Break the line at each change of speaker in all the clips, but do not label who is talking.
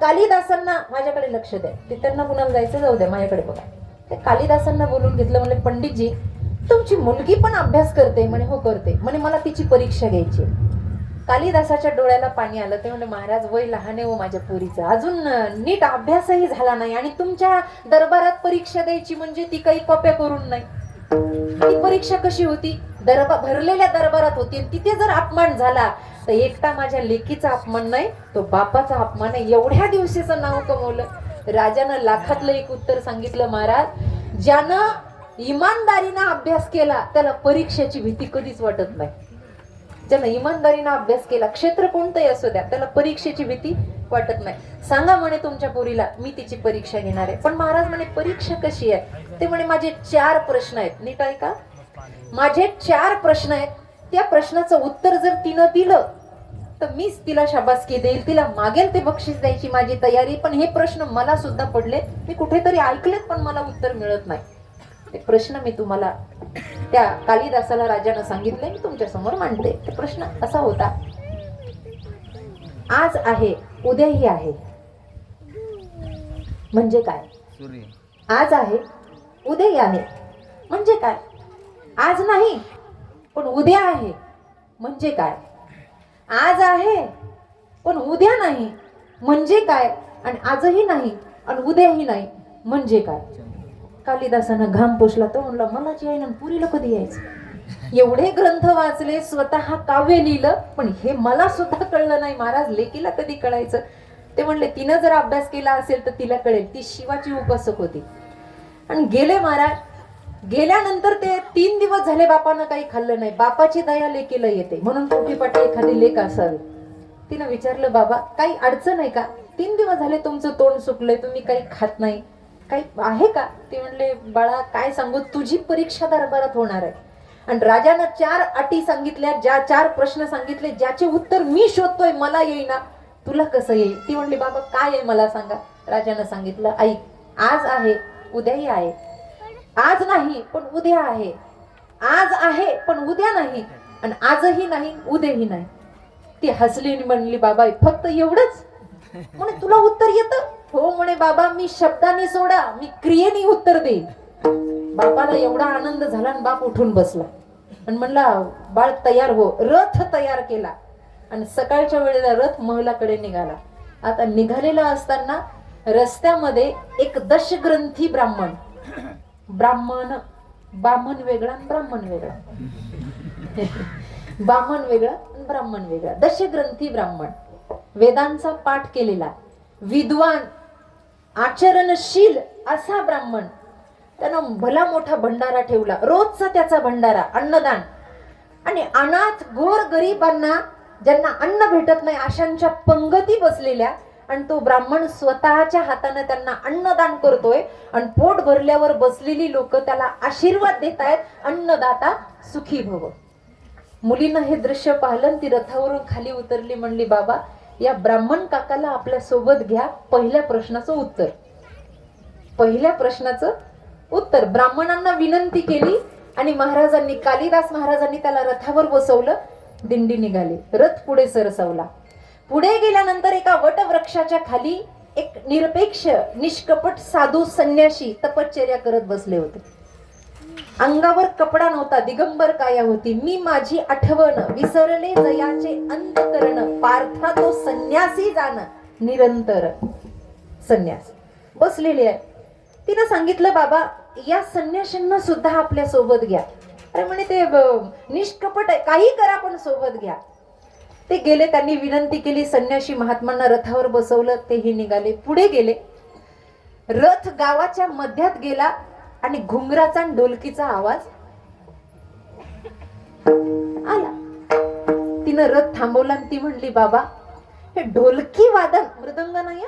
कालिदासांना माझ्याकडे लक्ष द्या ते त्यांना कुणाला जायचं जाऊ द्या माझ्याकडे बघा. ते कालिदासांना बोलून घेतलं म्हणजे पंडितजी तुमची मुलगी पण अभ्यास करते. म्हणे हो करते. म्हणे मला तिची परीक्षा घ्यायची कालिदासाच्या डोळ्याला पाणी आलं. ते म्हणजे महाराज वय लहान आहे हो माझ्या पोरीचं. अजून नीट अभ्यासही झाला नाही आणि तुमच्या दरबारात परीक्षा द्यायची म्हणजे ती काही कॉप्या करून नाही. ती परीक्षा कशी होती? दरबार भरलेल्या दरबारात होती. आणि तिथे जर अपमान झाला तर एकटा माझ्या लेकीचा अपमान नाही तो बापाचा अपमान आहे एवढ्या दिवशीचं नाव कमवलं. राजानं लाखातलं एक उत्तर सांगितलं महाराज ज्यानं इमानदारीनं अभ्यास केला त्याला परीक्षेची भीती कधीच वाटत नाही. ज्यानं इमानदारीनं अभ्यास केला क्षेत्र कोणतंही असू द्या त्याला परीक्षेची भीती वाटत नाही. सांगा म्हणे तुमच्या पोरीला मी तिची परीक्षा घेणार आहे. पण महाराज म्हणे परीक्षा कशी आहे? ते म्हणे माझे चार प्रश्न आहेत. नीट आहे का माझे चार प्रश्न आहेत. त्या प्रश्नाचं उत्तर जर तिनं दिलं तर मीच तिला शाबासकी देईल तिला मागेल ते बक्षीस द्यायची माझी तयारी. पण हे प्रश्न मला सुद्धा पडले. मी कुठेतरी ऐकलेत पण मला उत्तर मिळत नाही. ते प्रश्न मी तुम्हाला त्या कालिदासाला राजानं सांगितले. मी तुमच्यासमोर मांडते. ते प्रश्न असा होता. आज आहे उद्याही आहे. म्हणजे काय? आज आहे उद्याही आहे. म्हणजे काय? आज नाही पण उद्या आहे. म्हणजे काय? आज आहे पण उद्या नाही. म्हणजे काय? आणि आजही नाही आणि उद्याही नाही. म्हणजे काय? कालिदासानं घाम पोषला तो म्हणला मला जे आहे ना पुरीला कधी यायचं? एवढे ग्रंथ वाचले स्वतः काव्य लिहिलं पण हे मला सुद्धा कळलं नाही. महाराज लेकीला कधी कळायचं? ते म्हणले तिनं जर अभ्यास केला असेल तर तिला कळेल. ती शिवाची उपासक होती. आणि गेले महाराज गेल्यानंतर ते तीन दिवस झाले बापानं काही खाल्लं नाही. बापाची दया लेकीला येते. म्हणून कुठे एखादी लेख असावी. तिनं विचारलं बाबा काही अडचण आहे का? तीन दिवस झाले तुमचं तोंड सुकलंय तुम्ही काही खात नाही. काही आहे का? ते म्हणले बाळा काय सांगू? तुझी परीक्षा दरबारात होणार आहे. आणि राजानं चार अटी सांगितल्या ज्या चार प्रश्न सांगितले ज्याचे उत्तर मी शोधतोय मला येईना. तुला कसं येईल? ती म्हणली बाबा काय आहे मला सांगा? राजानं सांगितलं ऐक आज आहे उद्याही आहे. आज नाही पण उद्या आहे. आज आहे पण उद्या नाही. आणि आजही नाही उद्याही नाही. ती हसली म्हणली बाबा फक्त एवढंच? म्हणे तुला उत्तर येत? हो म्हणे बाबा मी शब्दाने सोडा मी क्रियेने उत्तर देईन. बापाला एवढा आनंद झाला आणि बाप उठून बसला. आणि म्हणला बाळ तयार हो. रथ तयार केला. आणि सकाळच्या वेळेला रथ महलाकडे निघाला. आता निघालेला असताना रस्त्यामध्ये एक दशग्रंथी ब्राह्मण ब्राह्मण ब्राह्मण वेगळा ब्राह्मण वेगळा. ब्राह्मण वेगळा ब्राह्मण वेगळा. दशग्रंथी ब्राह्मण. वेदांचा पाठ केलेला. विद्वान आचरणशील असा ब्राह्मण. त्यानं भला मोठा भंडारा ठेवला. रोजचा त्याचा भंडारा अन्नदान. आणि अनाथ गोर गरिबांना ज्यांना अन्न भेटत नाही अशांच्या पंगती बसलेल्या आणि तो ब्राह्मण स्वतःच्या हाताने त्यांना अन्नदान करतोय आणि पोट भरल्यावर बसलेली लोक त्याला आशीर्वाद देत आहेत अन्नदाता सुखी भव. मुलीनं हे दृश्य पाहिलं ती रथावरून खाली उतरली म्हणली बाबा या ब्राह्मण काकाला आपल्यासोबत घ्या पहिल्या प्रश्नाचं उत्तर. पहिल्या प्रश्नाचं उत्तर. ब्राह्मणांना विनंती केली आणि महाराजांनी कालिदास महाराजांनी त्याला रथावर बसवलं. दिंडी निघाली. रथ पुढे सरसवला. पुढे गेल्यानंतर एका वटवृक्षाच्या खाली एक निरपेक्ष निष्कपट साधू संन्याशी तपश्चर्या करत बसले होते. अंगावर कपडा नव्हता दिगंबर काया होती. मी माझी आठवण विसरले जयाचे अंतकरण पार्था तो संन्यासी जाण निरंतर संन्यास. बसलेली आहे. तिनं सांगितलं बाबा या संन्याशांना सुद्धा आपल्यासोबत घ्या. अरे म्हणे ते निष्कपट आहे. काही करा पण सोबत घ्या. ते गेले त्यांनी विनंती केली संन्याशी महात्मांना रथावर बसवलं तेही निघाले. पुढे गेले. रथ गावाच्या मध्यात गेला आणि घुंगराचा आणि ढोलकीचा आवाज आला. तिनं रथ थांबवला आणि ती म्हणली बाबा हे ढोलकी वादन मृदंग नाही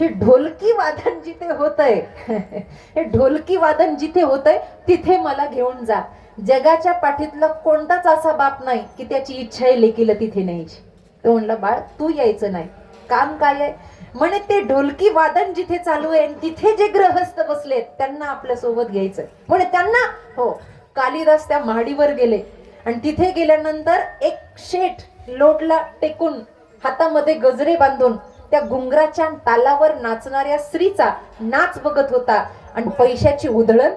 हे? ढोलकी वादन जिथे होतंय हे ढोलकी वादन जिथे होतंय तिथे मला घेऊन जा. जगाच्या पाठीतला कोणताच असा बाप नाही की त्याची इच्छा आहे लेकीला तिथे न्यायची. तो म्हणला बाळ तू यायचं नाही. काम काय आहे? म्हणे ते ढोलकी वादन जिथे चालू आहे आणि तिथे जे ग्रहस्थ बसलेत त्यांना आपल्यासोबत घ्यायचंय. म्हणे त्यांना? हो. कालिदास त्या महाडीवर गेले आणि तिथे गेल्यानंतर एक शेठ लोटला टेकून हातामध्ये गजरे बांधून त्या घुंगराच्या तालावर नाचणाऱ्या स्त्रीचा नाच बघत होता आणि पैशाची उधळण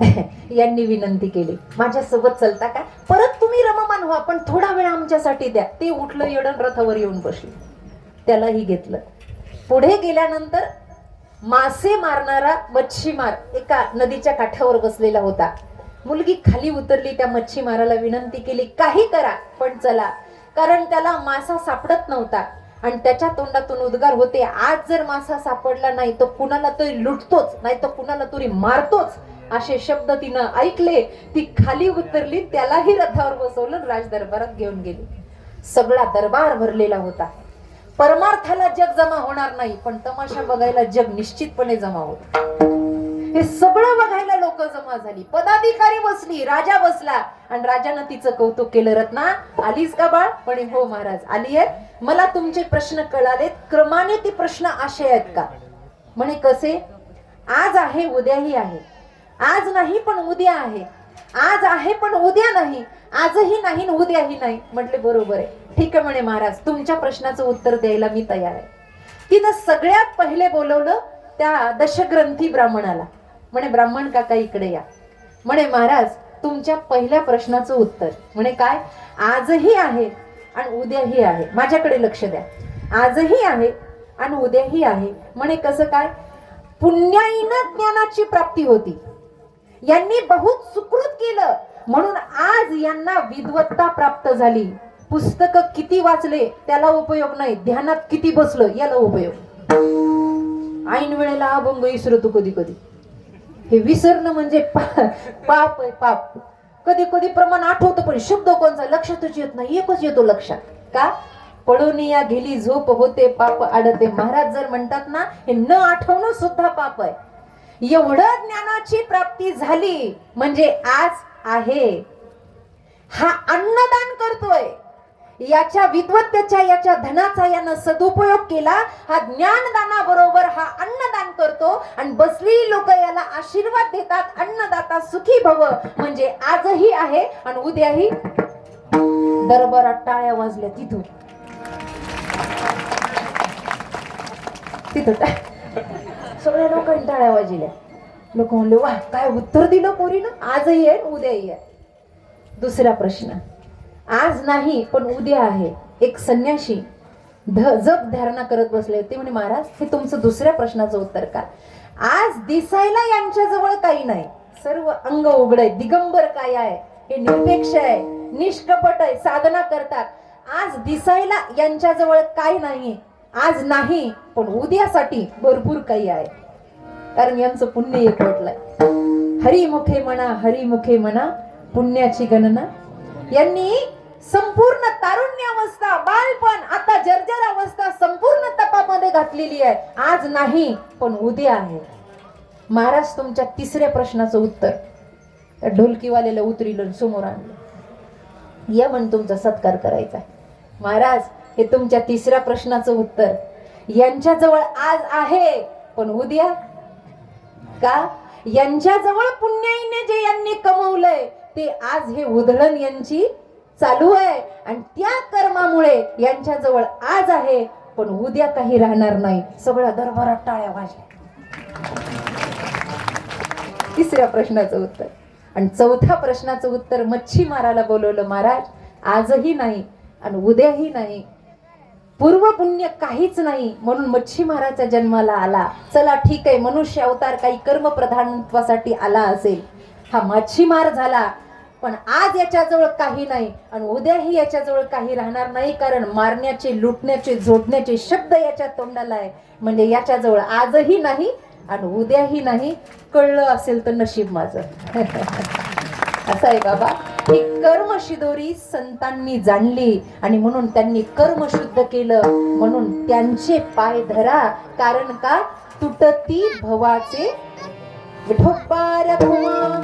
यांनी विनंती केली. माझ्यासोबत चलता का? परत तुम्ही रममान व्हा पण थोडा वेळ आमच्यासाठी द्या. ते उठलं येडण रथावर येऊन बसले. त्यालाही घेतलं. पुढे गेल्यानंतर मासे मारणारा मच्छीमार एका नदीच्या काठावर बसलेला होता. मुलगी खाली उतरली त्या मच्छीमाराला विनंती केली काही करा पण चला. कारण त्याला मासा सापडत नव्हता. आणि त्याच्या तोंडातून उद्गार होते आज जर मासा सापडला नाही तर कुणाला तरी लुटतोच नाही तर कुणाला तरी मारतोच. असे शब्द तिनं ऐकले ती खाली उतरली त्यालाही रथावर बसवलं राजदरबारात घेऊन गेली. सगळा दरबार भरलेला होता. परमार्थाला जग जमा होणार नाही पण तमाशा बघायला जग निश्चितपणे जमा होत. हे सगळं बघायला लोक जमा झाली. पदाधिकारी बसली राजा बसला आणि राजानं तिचं कौतुक केलं रत्ना आलीस का बाळ? म्हणे हो महाराज आली आहे. मला तुमचे प्रश्न कळालेत. क्रमाने ते प्रश्न असे आहेत का? म्हणे कसे? आज आहे उद्याही आहे. आज नाही पण उद्या आहे. आज आहे पण उद्या नाही. आजही नाही उद्याही नाही. म्हटले बरोबर आहे. ठीक आहे म्हणे महाराज तुमच्या प्रश्नाचं उत्तर द्यायला मी तयार आहे. तिनं सगळ्यात पहिले बोलवलं त्या दशग्रंथी ब्राह्मणाला. म्हणे ब्राह्मण काका इकडे या. म्हणे महाराज तुमच्या पहिल्या प्रश्नाचं उत्तर. म्हणे काय? आजही आहे आणि उद्याही आहे. माझ्याकडे लक्ष द्या. आजही आहे आणि उद्याही आहे. म्हणे कसं काय? पुण्याईनं ज्ञानाची प्राप्ती होती. यांनी बहुत सुकृत केलं. म्हणून आज यांना विद्वत्ता प्राप्त झाली. पुस्तक किती वाचले त्याला उपयोग नाही. ध्यानात किती बसलं याला उपयोग. ऐन वेळेला अभंग विसरतो कधी कधी. हे विसरणं म्हणजे पा- पाप आहे पाप. कधी कधी प्रमाण आठवतं पण शब्द कोणचा? लक्षातच येत नाही. एकच येतो लक्षात. का? पडून या गेली झोप होते पाप आडते. महाराज जर म्हणतात ना हे न आठवणं सुद्धा पाप आहे. एवढं ज्ञानाची प्राप्ती झाली म्हणजे आज आहे. हा अन्नदान करतोय. याच्या विद्वत्तेच्या याच्या धनाचा यानं सदुपयोग केला. हा ज्ञानदाना बरोबर हा अन्नदान करतो आणि बसलेली लोक याला आशीर्वाद देतात. अन्नदाता सुखी भव म्हणजे आजही आहे आणि उद्याही. दरबारात टाळ्या वाजल्या तिथून. तिथं सगळ्या लोक कंटाळ्या वाजल्या लोक म्हणले वा काय उत्तर दिलं पोरीनं? आजही आहे उद्याही आहे. दुसरा प्रश्न आज नाही पण उद्या आहे. एक संन्याशी ध जप धारणा करत बसले ते म्हणे महाराज हे तुमचं दुसऱ्या प्रश्नाचं उत्तर का? आज दिसायला यांच्याजवळ काही नाही. सर्व अंग उघड आहे दिगंबर काय आहे हे निरपेक्ष आहे निष्कपट आहे साधना करतात. आज दिसायला यांच्याजवळ काही नाही आज नाही पण उद्यासाठी भरपूर काही आहे. कारण यांचं पुण्य एक म्हटलंय हरिमुखे म्हणा हरिमुखे म्हणा पुण्याची गणना. यांनी संपूर्ण तारुण्य अवस्था बालपण आता जर्जर अवस्था संपूर्ण तपामध्ये घातलेली आहे. आज नाही पण उद्या आहे. महाराज तुमच्या तिसऱ्या प्रश्नाचं उत्तर. त्या ढोलकीवाल्याला उतरिलं समोर आणलं. या म्हण तुमचा सत्कार करायचा आहे. महाराज हे तुमच्या तिसऱ्या प्रश्नाचं उत्तर. यांच्याजवळ आज आहे पण उद्या का? यांच्याजवळ पुण्याईने जे यांनी कमवलंय ते आज हे उधळण यांची चालू आहे. आणि त्या कर्मामुळे यांच्याजवळ आज आहे पण उद्या काही राहणार नाही. सगळ्या दरबारात टाळ्या वाजल्या. तिसऱ्या प्रश्नाचं उत्तर. आणि चौथ्या प्रश्नाचं उत्तर मच्छीमाराला बोलवलं महाराज आजही नाही आणि उद्याही नाही. पूर्व पुण्य काहीच नाही म्हणून मच्छीमाराचा जन्माला आला. चला ठीक आहे मनुष्य अवतार काही कर्म प्रधानत्वासाठी आला असेल. हा मच्छीमार झाला. पण आज याच्याजवळ काही नाही आणि उद्याही याच्याजवळ काही राहणार नाही कारण मारण्याचे लुटण्याचे जोडण्याचे शब्द याच्या तोंडाला आहे. म्हणजे याच्याजवळ आजही नाही आणि उद्याही नाही. कळलं असेल तर नशीब माझं. असं आहे बाबा. ही कर्म शिदोरी संतांनी जाणली आणि म्हणून त्यांनी कर्म शुद्ध केलं. म्हणून त्यांचे पाय धरा. कारण का? तुटती भवाचे विठोपार भुवा